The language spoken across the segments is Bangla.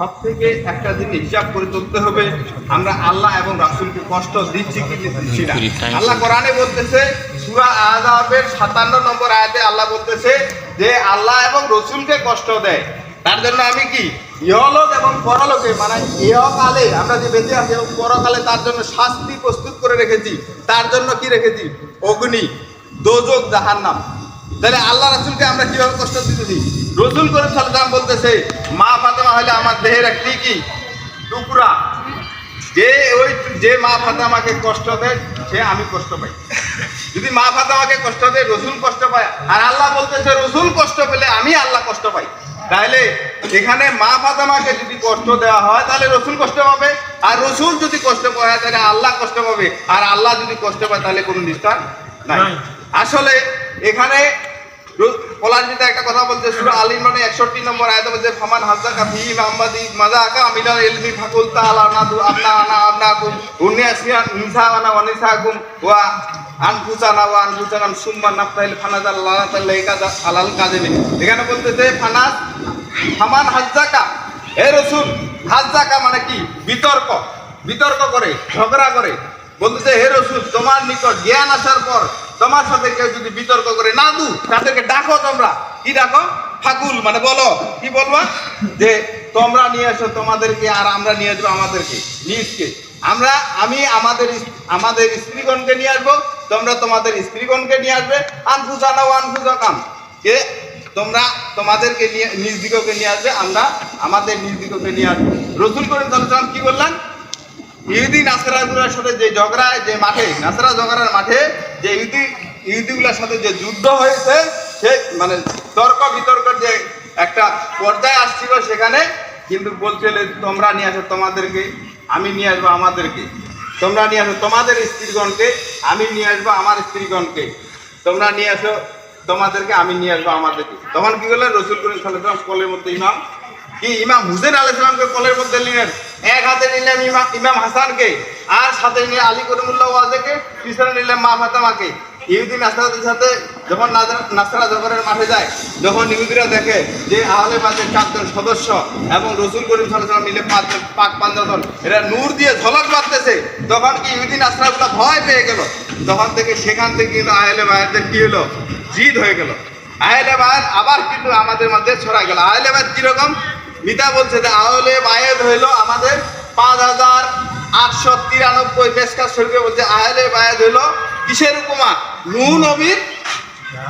সব থেকে একটা জিনিস হিসাব করে চলতে হবে আমরা আল্লাহ এবং রাসুলকে কষ্ট দিচ্ছি কি দিচ্ছি না। আল্লাহ কোরআনে বলতেছে সুরা আজাবের সাতান্ন নম্বর আয়াতে আল্লাহ বলতেছে যে আল্লাহ এবং রসুলকে কষ্ট দেয়। তার জন্য আমি কি? ইহলোক এবং পরলোকে মানে ইহকালে আমরা যে বেঁচে আছি এবং পরকালে তার জন্য শাস্তি প্রস্তুত করে রেখেছি তার জন্য কি রেখেছি? অগ্নি দোজক জাহান্নাম। তাহলে আল্লাহ রাসুলকে আমরা কীভাবে কষ্ট দিতেছি রসুল করে সালাম বলতেছে মা ফাতেমা হলে আমার দেহের একটি কি? টুকরা। যে ওই যে মা ফাতেমাকে কষ্ট দেয় সে আমি কষ্ট পাই। যদি মা ফাতেমাকে কষ্ট দেয় রসুল কষ্ট পায়। আর আল্লাহ বলতেছে রসুল কষ্ট পেলে আমি আল্লাহ কষ্ট পাই। তাহলে এখানে মা ফাতেমাকে যদি কষ্ট দেওয়া হয় তাহলে রসুল কষ্ট পাবে। আর রসুল যদি কষ্ট পায় তাহলে আল্লাহ কষ্ট পাবে। আর আল্লাহ যদি কষ্ট পায় তাহলে কোনো নিষ্ঠা নাই। নাই। আসলে এখানে কোলাঞ্জিতে একটা কথা বলছে, সুরা আল ইমরানে 61 নম্বর আয়াতে বলছে, ফামান হাজ্জাকা ফি মুহাম্মাদি মাযাকা আমিনাল ইলমি ফাকুল তাআলা আবনা আনা আবনাকুম উনিয়াসিয়া নিসাওয়ানা ওয়া নিসাকুম ওয়া আনফুসানা ওয়া আনফুসানাম সুম্মা নাফতাইল ফানাজাল লানাতাল কাজা আলাল এখানে বলতেছে ফামান হে রাসূল, হাজ্জাকা মানে কি? বিতর্ক বিতর্ক করে, ঝগড়া করে। বলতেছে, হে রসুল, তোমার নিকট জ্ঞান আসার পর তোমার সাথে কেউ যদি বিতর্ক করে না দু তাদেরকে ডাকো তোমরা। কি ডাকো? ফাকুল মানে বলো। কি বলবা? যে, তোমরা নিয়ে এসো তোমাদেরকে আর আমরা নিয়ে আসব আমাদেরকে, নিজকে। আমরা, আমি আমাদের আমাদের স্ত্রীগণকে নিয়ে আসব, তোমরা তোমাদের স্ত্রীগণকে নিয়ে আসবে। আনফুজানা ও আনফুজাকাম কে? তোমরা তোমাদেরকে নিয়ে, নিজ দিগকে নিয়ে আসবে, আমরা আমাদের নিজ দিগকে নিয়ে আসব। রসুল করিম সাল্লাল্লাহু কি বললেন? ইহুদি নাসরাগুলোর সাথে যে ঝগড়ায় যে মাঠে, নাসরা ঝগড়ার মাঠে যে ইহুদি, ইহুদিগুলোর সাথে যে যুদ্ধ হয়েছে, সে মানে তর্ক বিতর্কের যে একটা পর্যায়ে আসছিল সেখানে, কিন্তু বলছিল তোমরা নিয়ে আসো তোমাদেরকে, আমি নিয়ে আসব আমাদেরকে। তোমরা নিয়ে আসো তোমাদের স্ত্রীগণকে, আমি নিয়ে আসব আমার স্ত্রীগণকে। তোমরা নিয়ে আসো তোমাদেরকে, আমি নিয়ে আসব আমাদেরকে। তখন কি করলেন? রসুল করিম সাল্লাম কলের মধ্যে ইমাম। কি, ইমাম হুসেন আলাইসালামকে কলের মধ্যে নিয়ে নিলেন? এক হাতে নিলেন ইমাম হাসানকে, আর সাথে নিয়ে আলী করিমুল্লাহ ওয়াজেকে, পিছনে নিলেন মা ফাতেমাকে। ইহুদি নাসরাদের সাথে যখন নাসরা জগরের মাঠে যায়, যখন ইহুদিরা দেখে যে আহলে বাদের চারজন সদস্য এবং রসুল করিম সাল্লাম মিলে পাঁচজন পাক পাঞ্জাতন, এরা নূর দিয়ে ঝলক মারতেছে। তখন কি ইহুদি নাসরাগুলো ভয় পেয়ে গেল? তখন থেকে সেখান থেকে কিন্তু আহলে বায়াতদের কি হলো? জিদ হয়ে গেল। আহলে আবার কিন্তু আমাদের মধ্যে ছড়া গেল। আহলে বায়াত কীরকম? মিতা বলছে যে, আহলে বায়াত হইল আমাদের পাঁচ হাজার আটশো তিরানব্বই মেসকার শরীফে বলছে, আহলে বায়াত হইল কিসের উপমা? নূ নবীর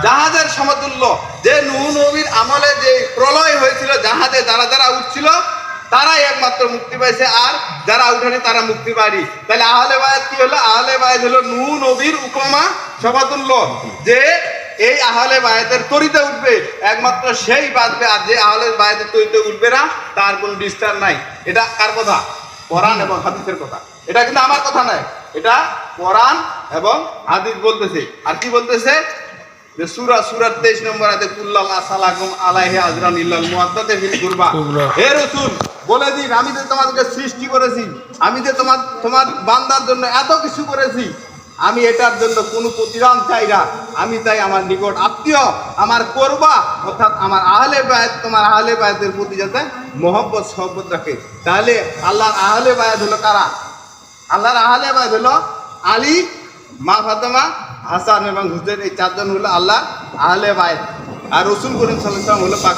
জাহাজের সমতুল্য। যে নূ নবীর আমলে যে প্রলয় হয়েছিল, জাহাজে যারা যারা উঠছিল, তারাই একমাত্র মুক্তি পাইছে, আর যারা উঠেনি তারা মুক্তি পায়নি। তাহলে আহলে বায়াত কি হলো? আহলে বায়াত হলো নূ নবীর উপমা সমতুল্য। যে এই আহলে বায়াতের তরিতে উঠবে একমাত্র সেই বাঁচবে। আর যে আহলে বায়াতের তরিতে উঠবে না তার কোনো ডিস্টার নাই। এটা কার কথা? কোরআন এবং হাদিসের কথা। এটা কিন্তু আমার কথা নয়। এটা কোরআন এবং হাদিস বলতেছে। আর কি বলতেছে? যে সুরা সুরার তেইশ নম্বর আতে কুল্লাল আসালাকুম আলাইহি আজরান ইল্লাল মুআদ্দাতে ফিল কুরবা। হে রাসূল বলে দিন আমি যে তোমাদেরকে সৃষ্টি করেছি আমি যে তোমার তোমার বান্দার জন্য এত কিছু করেছি আমি এটার জন্য কোনো প্রতিদান চাই না। আমি তাই আমার নিকট আত্মীয়, আমার করবা, অর্থাৎ আমার আহলে বায়াত, তোমার আহলে বায়াতের প্রতি যাতে মহব্বত, সহব্বত রাখে। তাহলে আল্লাহর আহলে বায়াত হলো কারা? আল্লাহর আহলে বায়াত হলো আলী, মা ফাতেমা, হাসান এবং হুসেন এই চারজন হলো আল্লাহ আহলে বায়াত। আর রসুল করিম সাল্লাম হলো পাক